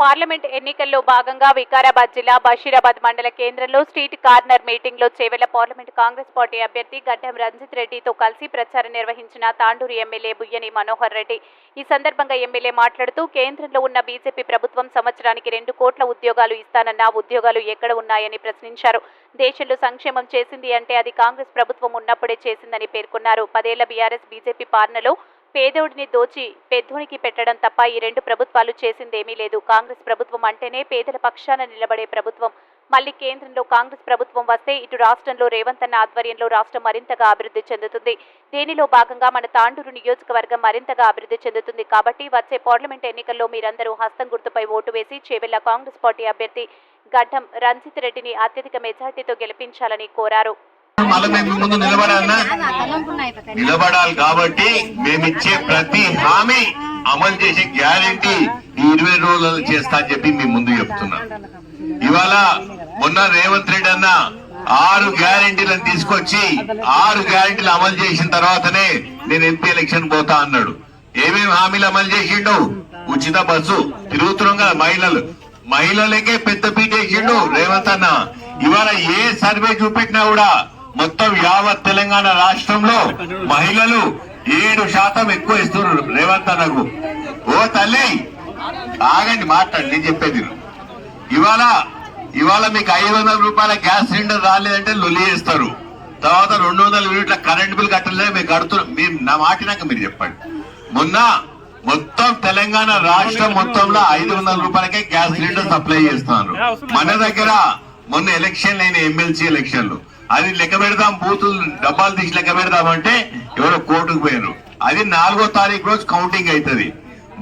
Parliament ఎన్నికల్లో భాగంగా వికారాబాద్ జిల్లా బషీరాబాద్ మండల కేంద్రంలో స్ట్రీట్ కార్నర్ మీటింగ్లో చేవెళ్ళ పార్లమెంట్ కాంగ్రెస్ పార్టీ అభ్యర్థి గడ్డం రంజిత్ రెడ్డితో కలిసి ప్రచారం నిర్వహించిన తాండూరు ఎమ్మెల్యే బుయ్యని మనోహర్ రెడ్డి. ఈ సందర్భంగా ఎమ్మెల్యే మాట్లాడుతూ కేంద్రంలో ఉన్న బీజేపీ ప్రభుత్వం సంవత్సరానికి రెండు కోట్ల ఉద్యోగాలు ఇస్తానన్న ఉద్యోగాలు ఎక్కడ ఉన్నాయని ప్రశ్నించారు. దేశంలో సంక్షేమం చేసింది అంటే అది కాంగ్రెస్ ప్రభుత్వం ఉన్నప్పుడే చేసిందని పేర్కొన్నారు. పదేళ్ళ బీఆర్ఎస్ బీజేపీ పాలనలో పేదోడిని దోచి పెద్దోనికి పెట్టడం తప్ప ఈ రెండు ప్రభుత్వాలు చేసిందేమీ లేదు. కాంగ్రెస్ ప్రభుత్వం అంటేనే పేదల పక్షాన నిలబడే ప్రభుత్వం. మళ్ళీ కేంద్రంలో కాంగ్రెస్ ప్రభుత్వం వస్తే ఇటు రాష్ట్రంలో రేవంత్ అన్న ఆధ్వర్యంలో రాష్ట్రం మరింతగా అభివృద్ధి చెందుతుంది. దీనిలో భాగంగా మన తాండూరు నియోజకవర్గం మరింతగా అభివృద్ధి చెందుతుంది కాబట్టి వచ్చే పార్లమెంట్ ఎన్నికల్లో మీరందరూ హస్తం గుర్తుపై ఓటు వేసి చేవెళ్ళ కాంగ్రెస్ పార్టీ అభ్యర్థి గడ్డం రంజిత్ రెడ్డిని అత్యధిక మెజార్టీతో గెలిపించాలని కోరారు. మళ్ళీ మేము ముందు నిలబడాలన్నా? నిలబడాలి కాబట్టి మేమిచ్చే ప్రతి హామీ అమలు చేసే గ్యారంటీ ఈ ఇరవై రోజులలో చేస్తా అని చెప్పి మీ ముందు చెప్తున్నా. ఇవాళ మొన్న రేవంత్ రెడ్డి అన్న ఆరు గ్యారంటీలను తీసుకొచ్చి ఆరు గ్యారంటీలు అమలు చేసిన తర్వాతనే నేను ఎంపీ ఎలక్షన్ పోతా అన్నాడు. ఏమేమి హామీలు అమలు చేసిండు? ఉచిత బస్సు. తిరుగుతున్నాం కదా మహిళలు. మహిళలకే పెద్ద పీట వేసిండు రేవంత్ అన్న. ఇవాళ ఏ సర్వే చూపెట్టినా కూడా మొత్తం యావత్ తెలంగాణ రాష్ట్రంలో మహిళలు ఏడు శాతం ఎక్కువ ఇస్తున్నారు. రేవంత్ అన్నకు. ఓ తల్లి ఆగండి మాట్లాడి నేను చెప్పేది ఇవాళ ఇవాళ మీకు ఐదు వందల రూపాయల గ్యాస్ సిలిండర్ రాలేదంటే లొలి చేస్తారు. తర్వాత రెండు వందల యూనిట్ల కరెంట్ బిల్ కట్టలేదు మీరు కడుతున్నారు మీరు నా మాటినాక మీరు చెప్పండి. మొన్న మొత్తం తెలంగాణ రాష్ట్రం మొత్తంలో ఐదు వందల రూపాయలకే గ్యాస్ సిలిండర్ సప్లై చేస్తున్నారు. మన దగ్గర మొన్న ఎలక్షన్ అయిన ఎమ్మెల్సీ ఎలక్షన్లు. అది లెక్క పెడదాం బూతులు డబ్బాలు తీసి లెక్క పెడదామంటే ఎవరో కోర్టుకు పోయారు అది నాలుగో తారీఖు రోజు కౌంటింగ్ అవుతుంది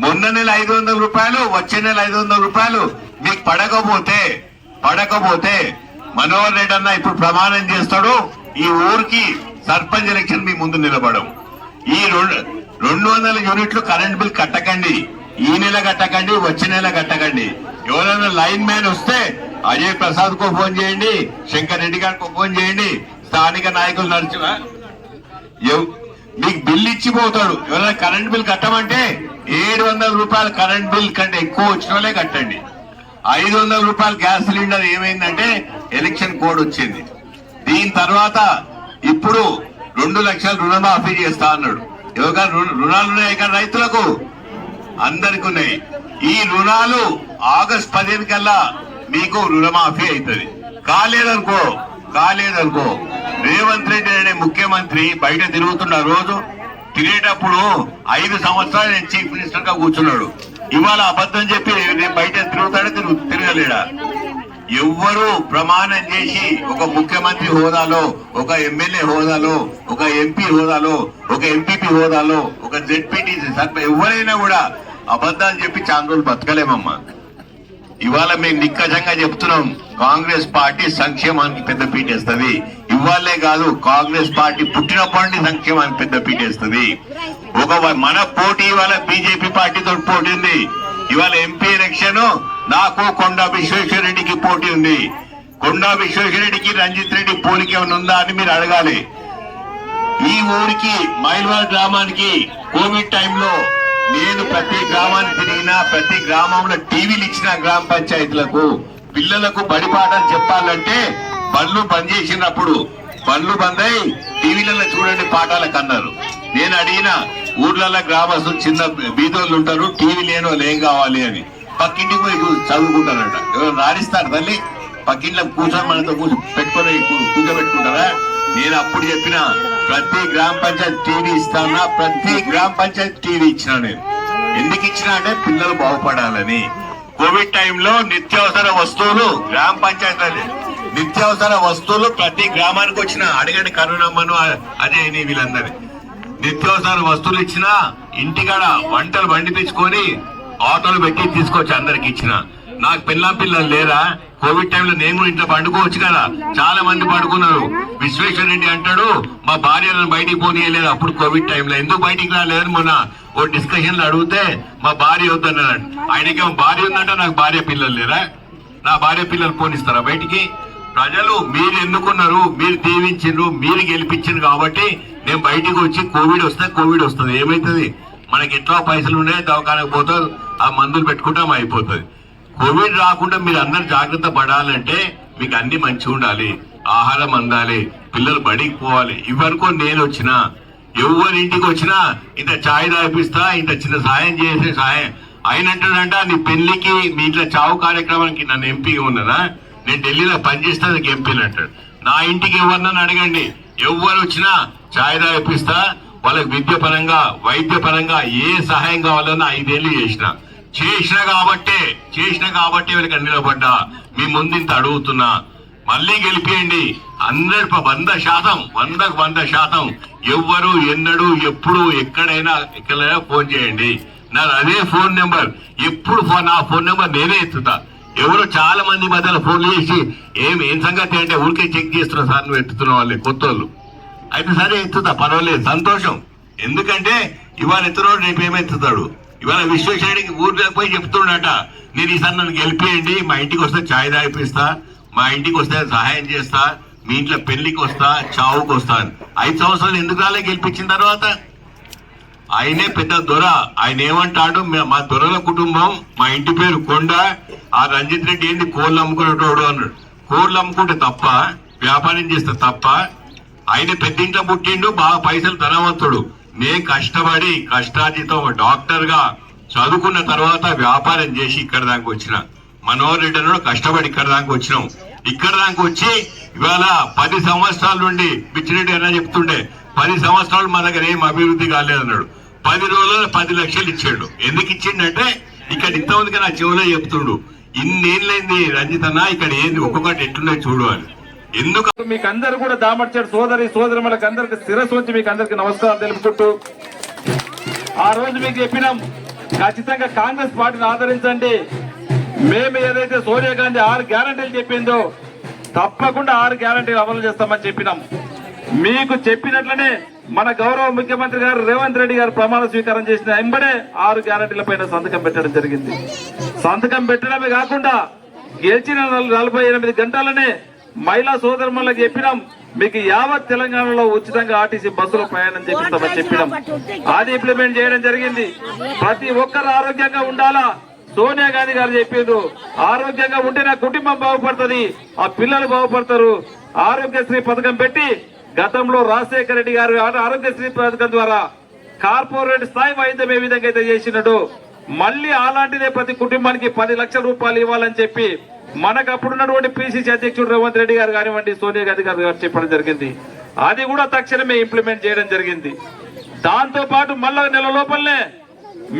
మొన్న నెల ఐదు వందల రూపాయలు వచ్చే నెల ఐదు వందల రూపాయలు మీకు పడకపోతే పడకపోతే మనోహర్ రెడ్డి అన్న ఇప్పుడు ప్రమాణం చేస్తాడు ఈ ఊరికి సర్పంచ్ ఎలక్షన్ మీ ముందు నిలబడం ఈ రెండు రెండు వందల యూనిట్లు కరెంట్ బిల్ కట్టకండి. ఈ నెల కట్టకండి వచ్చే నెల కట్టకండి. ఎవరైనా లైన్ మ్యాన్ వస్తే అజయ్ ప్రసాద్కు ఫోన్ చేయండి శంకర్ రెడ్డి గారికి ఫోన్ చేయండి స్థానిక నాయకులు నడిచి మీకు బిల్ ఇచ్చిపోతాడు. ఎవరైనా కరెంట్ బిల్ కట్టమంటే ఏడు వందల రూపాయల కరెంట్ బిల్ కంటే ఎక్కువ వచ్చిన వాళ్ళే కట్టండి. ఐదు వందల రూపాయల గ్యాస్ సిలిండర్ ఏమైందంటే ఎలక్షన్ కోడ్ వచ్చింది. దీని తర్వాత ఇప్పుడు రెండు లక్షల రుణమాఫీ చేస్తా అన్నాడు. ఎవరికైనా రుణాలు ఉన్నాయి కానీ రైతులకు? అందరికి ఉన్నాయి. ఈ రుణాలు ఆగస్ట్ పదిహేను కల్లా మీకు రుణమాఫీ అవుతుంది కాలేదనుకో కాలేదనుకో. రేవంత్ రెడ్డి అనే ముఖ్యమంత్రి బయట తిరుగుతున్న రోజు తిరిగేటప్పుడు ఐదు సంవత్సరాలు నేను చీఫ్ మినిస్టర్గా కూర్చున్నాడు. ఇవాళ అబద్ధం చెప్పి నేను బయట తిరుగుతాడే తిరుగు తిరగలేడా? ఎవ్వరు ప్రమాణం చేసి ఒక ముఖ్యమంత్రి హోదాలో ఒక ఎమ్మెల్యే హోదాలో ఒక ఎంపీ హోదాలో ఒక ఎంపీపీ హోదాలో ఒక జెడ్పీటీసీ సర్పంచ్ ఎవరైనా కూడా అబద్ధాలు చెప్పి చాంద్రోలు బతకలేమమ్మా. ఇవాళ మేము నిక్కజంగా చెప్తున్నాం కాంగ్రెస్ పార్టీ సంక్షేమానికి పెద్ద పీటేస్తుంది ఇవాళే కాదు కాంగ్రెస్ పార్టీ పుట్టినప్పటి నుండి సంక్షేమానికి పెద్ద పీటేస్తుంది ఒక మన పోటీ ఇవాళ బీజేపీ పార్టీతో పోటీ ఉంది. ఇవాళ ఎంపీ ఎలక్షన్ నాకు కొండా విశ్వేశ్వరరెడ్డికి పోటీ ఉంది. కొండా విశ్వేశ్వరరెడ్డికి రంజిత్ రెడ్డి పోలిక ఏమైనా ఉందా అని మీరు అడగాలి. ఈ ఊరికి మైల్వాల్ గ్రామానికి కోవిడ్ టైంలో నేను ప్రతి గ్రామానికి తిరిగినా ప్రతి గ్రామంలో టీవీలు ఇచ్చిన గ్రామ పంచాయతీలకు పిల్లలకు బడి పాఠాలు చెప్పాలంటే బండ్లు బంద్ చేసినప్పుడు బండ్లు బంద్ అయి టీవీలలో చూడండి పాఠాలకు అన్నారు నేను అడిగిన ఊర్లలో గ్రామస్తులు చిన్న బీదోళ్ళు ఉంటారు టీవీ లేని వాళ్ళు ఏం కావాలి అని. పక్కింటికి పోయి చదువుకుంటారంట. ఎవరు రాణిస్తారు తల్లి. పక్కింట్లో కూర్చొని మనతో కూర్చో పెట్టుకొని కూర్చోబెట్టుకుంటారా? నేను అప్పుడు చెప్పిన ప్రతి గ్రామ పంచాయతీ టీవీ ఇస్తానా? ప్రతి గ్రామ పంచాయతీ టీవీ ఇచ్చిన నేను. ఎందుకు ఇచ్చినా అంటే పిల్లలు బాగుపడాలని. కోవిడ్ టైంలో నిత్యావసర వస్తువులు గ్రామ పంచాయతీ నిత్యావసర వస్తువులు ప్రతి గ్రామానికి వచ్చిన. అడగండి కరుణమ్మను అదే నీ వీళ్ళందరి నిత్యావసర వస్తువులు ఇచ్చిన ఇంటికాడ వంటలు వండిపించుకొని ఆటోలు పెట్టి తీసుకొచ్చి అందరికి ఇచ్చిన. నాకు పిల్ల పిల్లలు లేరా కోవిడ్ టైంలో నేను కూడా ఇంట్లో పండుకోవచ్చు కదా. చాలా మంది పడుకున్నారు. విశ్వేశ్వర రెడ్డి అంటాడు మా భార్యలను బయటికి పోనీయలేదు అప్పుడు కోవిడ్ టైంలో. ఎందుకు బయటికి రాలేదని మొన్న? ఓ డిస్కషన్లో అడిగితే మా భార్య వద్దన్నాడు. ఆయనకేమో భార్య ఉందంటే నాకు భార్య పిల్లలు లేరా? నా భార్య పిల్లలు పోనిస్తారా బయటికి? ప్రజలు మీరు ఎన్నుకున్నారు మీరు దీవించారు మీరు గెలిపించిండ్రు కాబట్టి నేను బయటికి వచ్చి కోవిడ్ వస్తే కోవిడ్ వస్తుంది. ఏమైతుంది? మనకి ఎట్లా పైసలు ఉన్నాయి దవాఖానకు పోతారు ఆ మందులు పెట్టుకుంటాం అయిపోతుంది. కోవిడ్ రాకుండా మీరు అందరు జాగ్రత్త పడాలంటే మీకు అన్ని మంచిగా ఉండాలి. ఆహారం అందాలి పిల్లలు బడికి పోవాలి. ఇవనుకో నేను వచ్చినా ఎవరి ఇంటికి వచ్చినా ఇంత ఛాయ్ తాగిపిస్తా ఇంత చిన్న సాయం చేసే సాయం. అయినంటాడంట నీ పెళ్ళికి మీ ఇంట్లో చావు కార్యక్రమానికి నన్ను ఎంపీగా ఉన్నదా? నేను ఢిల్లీలో పనిచేస్తా నీకు ఎంపీలు అంటాడు. నా ఇంటికి ఎవరినని అడగండి. ఎవరు వచ్చినా ఛాయ్ తాగిపిస్తా. వాళ్ళకి విద్య పరంగా వైద్య పరంగా ఏ సహాయం కావాలన్నా ఐదేళ్ళు చేసిన. చేసిన కాబట్టే చేసిన కాబట్టి వీళ్ళకి నిలబడ్డా. మీ ముందు ఇంత అడుగుతున్నా. మళ్ళీ గెలిపియండి. హండ్రెడ్ వంద శాతం వందకు వంద శాతం. ఎవ్వరు ఎన్నడూ ఎప్పుడు ఎక్కడైనా ఎక్కడైనా ఫోన్ చేయండి. నా అదే ఫోన్ నెంబర్. ఎప్పుడు ఫోన్ నా ఫోన్ నెంబర్ నేనే ఎత్తుతా. ఎవరు చాలా మంది మధ్యలో ఫోన్ చేసి ఏం ఏం సంగతి అంటే ఊరికే చెక్ చేస్తున్నా సార్ నువ్వు ఎత్తుతున్న వాళ్ళే కొత్త వాళ్ళు అయితే సరే ఎత్తుతా. పర్వాలేదు. సంతోషం. ఎందుకంటే ఇవాళ ఎత్తునోడు రేపు ఏమెత్తుతాడు ఇవాళ విశ్వేశ్వరుడికి ఊర్లో పోయి చెప్తుండట నేను ఈసారి నన్ను గెలిపేయండి మా ఇంటికి వస్తే ఛాయ్ తాగిపిస్తా మా ఇంటికి వస్తే సహాయం చేస్తా మీ ఇంట్లో పెళ్ళికి వస్తా చావుకు వస్తా ఐదు సంవత్సరాలు ఎందుకు రాలే గెలిపించిన తర్వాత? ఆయనే పెద్ద దొర. ఆయన ఏమంటాడు? మా దొరల కుటుంబం మా ఇంటి పేరు కొండ ఆ రంజిత్ రెడ్డి ఏంది కోళ్ళు అమ్ముకునేటోడు అన్నాడు. కోళ్ళు అమ్ముకుంటే తప్ప వ్యాపారం చేస్తే తప్ప ఆయన పెద్దింట్లో పుట్టిండు బాగా పైసలు ధనవంతుడు. నేను కష్టపడి కష్టార్జితం డాక్టర్గా చదువుకున్న తర్వాత వ్యాపారం చేసి ఇక్కడ దాకా వచ్చిన. మనోహర్ రెడ్డి కష్టపడి ఇక్కడ దాకా వచ్చినాం. ఇక్కడ దాకా వచ్చి ఇవాళ పది సంవత్సరాల నుండి పిచ్చిరెడ్డి అన్న చెప్తుండే పది సంవత్సరాలు మన దగ్గర ఏం అభివృద్ధి కాలేదన్నాడు పది రోజుల్లో పది లక్షలు ఇచ్చాడు. ఎందుకు ఇచ్చిండంటే ఇక్కడ ఇంతమందికి నా చెవులో చెప్తుండు ఇన్నేళ్ళైంది రంజిత్ అన్న ఇక్కడ ఏంది ఒక్కొక్కటి ఎట్లున్నాయి చూడు అని. ఎందుకు మీకు అందరు కూడా దామర్చాడు సోదరి సోదరి మనకు అందరికి శిరస్సు వచ్చి మీకు అందరికి నమస్కారం తెలుపుకుంటూ ఆ రోజు మీకు చెప్పినాం ఖచ్చితంగా కాంగ్రెస్ పార్టీని ఆదరించండి. మేము ఏదైతే సోనియా గాంధీ ఆరు గ్యారంటీలు చెప్పిందో తప్పకుండా ఆరు గ్యారంటీలు అమలు చేస్తామని చెప్పినాం. మీకు చెప్పినట్లనే మన గౌరవ ముఖ్యమంత్రి గారు రేవంత్ రెడ్డి గారు ప్రమాణ స్వీకారం చేసిన వెంబడే ఆరు గ్యారంటీల పైన సంతకం పెట్టడం జరిగింది. సంతకం పెట్టడమే కాకుండా గెలిచిన నలభై ఎనిమిది గంటలనే మహిళా సోదరులకు చెప్పినాం మీకు యావత్ తెలంగాణలో ఉచితంగా ఆర్టీసీ బస్సులో ప్రయాణం చేపిస్తామని చెప్పినాం. అది ఇంప్లిమెంట్ చేయడం జరిగింది. ప్రతి ఒక్కరు ఆరోగ్యంగా ఉండాలా? సోనియా గాంధీ గారు చెప్పిండ్రు ఆరోగ్యంగా ఉంటే నా కుటుంబం బాగుపడుతుంది ఆ పిల్లలు బాగుపడతారు. ఆరోగ్యశ్రీ పథకం పెట్టి గతంలో రాజశేఖర రెడ్డి గారు ఆరోగ్యశ్రీ పథకం ద్వారా కార్పొరేట్ స్థాయి వైద్యం ఏ విధంగా అయితే చేసినట్టు మళ్ళీ అలాంటిదే ప్రతి కుటుంబానికి పది లక్షల రూపాయలు ఇవ్వాలని చెప్పి మనకు అప్పుడున్నటువంటి పిసిసి అధ్యక్షుడు రేవంత్ రెడ్డి గారు కానివ్వండి సోనియా గాంధీ గారు గారు చెప్పడం జరిగింది. అది కూడా తక్షణమే ఇంప్లిమెంట్ చేయడం జరిగింది. దాంతో పాటు మళ్ళా నెల లోపలనే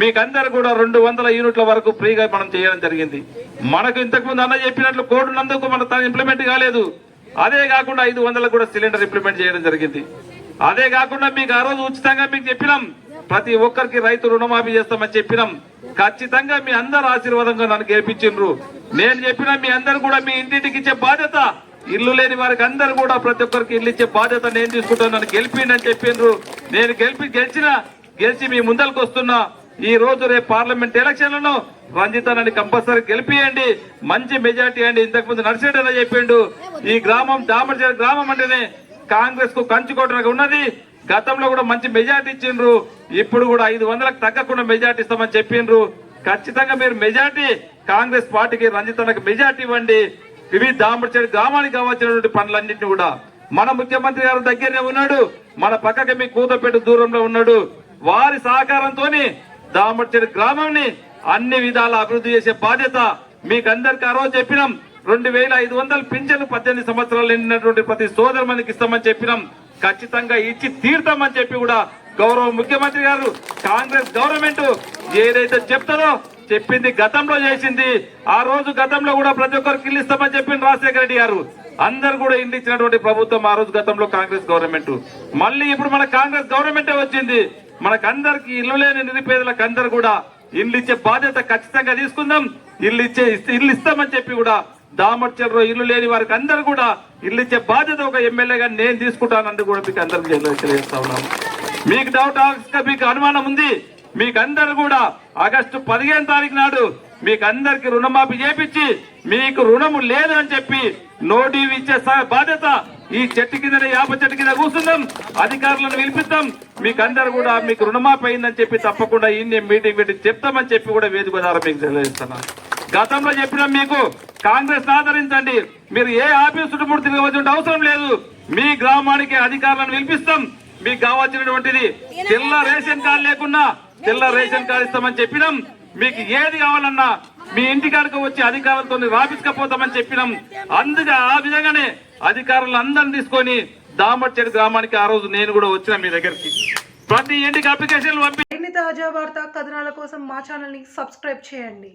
మీకందరు కూడా రెండు వందల యూనిట్ల వరకు ఫ్రీగా మనం చేయడం జరిగింది. మనకు ఇంతకు ముందు అన్న చెప్పినట్లు కోడ్ మన మన ఇంప్లిమెంట్ కాలేదు. అదే కాకుండా ఐదు వందలకు కూడా సిలిండర్ ఇంప్లిమెంట్ చేయడం జరిగింది. అదే కాకుండా మీకు ఆ రోజు ఉచితంగా మీకు చెప్పినాం. ప్రతి ఒక్కరికి రైతు రుణమాఫీ చేస్తామని చెప్పినాం. ఖచ్చితంగా మీ అందరు ఆశీర్వాదంగా నన్ను గెలిపించిండ్రు. నేను చెప్పిన మీ అందరు కూడా మీ ఇంటింటికి ఇచ్చే బాధ్యత ఇల్లు లేని వారికి అందరు కూడా ప్రతి ఒక్కరికి ఇల్లు ఇచ్చే బాధ్యత నేను తీసుకుంటాను నన్ను గెలిపిండని చెప్పిండ్రు. నేను గెలిపి గెలిచిన గెలిచి మీ ముందరకు వస్తున్నా. ఈ రోజు రేపు పార్లమెంట్ ఎలక్షన్లను రంజితానని కంపల్సరీ గెలిపియండి. మంచి మెజార్టీ అండి ఇంతకు ముందు నర్సేడని చెప్పిండు. ఈ గ్రామం దామరచేరు గ్రామం అంటేనే కాంగ్రెస్కు కంచుకోవడానికి ఉన్నది. గతంలో కూడా మంచి మెజార్టీ ఇచ్చిండ్రు. ఇప్పుడు కూడా ఐదు వందలకు తగ్గకుండా మెజార్టీ ఇస్తామని చెప్పిండ్రు. ఖచ్చితంగా మీరు మెజార్టీ కాంగ్రెస్ పార్టీకి రంజితనకు మెజార్టీ ఇవ్వండి. ఇవి దామరచేడు గ్రామానికి కావాల్సినటువంటి పనులన్నింటినీ కూడా. మన ముఖ్యమంత్రి గారు దగ్గరనే ఉన్నాడు. మన పక్కకి మీ కూతపెట్టు దూరంలో ఉన్నాడు. వారి సహకారంతోని దామర్చెడు గ్రామంని అన్ని విధాల అభివృద్ధి చేసే బాధ్యత మీకందరికి ఆ రోజు చెప్పినాం. రెండు వేల ఐదు వందల పింఛన్లు పద్దెనిమిది సంవత్సరాలు నిండినటువంటి ప్రతి సోదరు మనకి ఇస్తామని చెప్పినాం. ఖచ్చితంగా ఇచ్చి తీర్థమని చెప్పి కూడా గౌరవ ముఖ్యమంత్రి గారు కాంగ్రెస్ గవర్నమెంట్ ఏదైతే చెప్తారో చెప్పింది గతంలో చేసింది ఆ రోజు గతంలో కూడా ప్రతి ఒక్కరికి ఇల్లు ఇస్తామని చెప్పింది రాజశేఖర రెడ్డి గారు. అందరు కూడా ఇల్లు ఇచ్చినటువంటి ప్రభుత్వం ఆ రోజు గతంలో కాంగ్రెస్ గవర్నమెంట్. మళ్ళీ ఇప్పుడు మన కాంగ్రెస్ గవర్నమెంటే వచ్చింది. మనకందరికి ఇల్లు లేని నిరుపేదలకు అందరు కూడా ఇల్లు ఇచ్చే బాధ్యత ఖచ్చితంగా తీసుకుందాం. ఇల్లు ఇచ్చే ఇల్లు ఇస్తామని చెప్పి కూడా దామర్చల్లో ఇల్లు లేని వారికి అందరూ కూడా ఇల్లు ఇచ్చే బాధ్యత ఒక ఎమ్మెల్యేగా నేను తీసుకుంటానంటూ కూడా మీకు అందరికీ తెలియజేస్తా ఉన్నాను. మీకు డౌట్ మీకు అనుమానం ఉంది మీకు అందరు కూడా ఆగస్టు పదిహేను తారీఖు నాడు మీకు అందరికి రుణమాఫీ చేపించి మీకు రుణము లేదని చెప్పి నోటీవ్ ఇచ్చే బాధ్యత ఈ చెట్టు కింద యాప చెట్టు కింద కూర్చుందాం. అధికారులను పిలిపిద్దాం మీకు అందరు కూడా మీకు రుణమాఫీ అయిందని చెప్పి తప్పకుండా ఈ మీటింగ్ పెట్టి చెప్తామని చెప్పి కూడా వేదిక ద్వారా మీకు తెలియజేస్తున్నాను గతంలో చెప్పిన మీకు కాంగ్రెస్ ఆదరించండి. మీరు ఏ ఆఫీస్ చుట్టుముడు తిరగవలసిన అవసరం లేదు. మీ గ్రామానికి అధికారులను పిలిపిస్తాం. మీకు కావాల్సినటువంటిది తెల్ల రేషన్ కార్డు లేకున్నా తెల్ల రేషన్ కార్డు ఇస్తామని చెప్పినాం. మీకు ఏది కావాలన్నా మీ ఇంటికాడికి వచ్చి అధికారులతో రాపించకపోతామని చెప్పినాం. అందుకే ఆ విధంగానే అధికారులు అందరిని తీసుకొని దామర్చేడు గ్రామానికి ఆ రోజు నేను కూడా వచ్చిన మీ దగ్గరికి. ప్రతి ఇంటికి అప్లికేషన్ పంపి తాజా వార్త కథనాల కోసం మా ఛానల్ని సబ్స్క్రైబ్ చేయండి.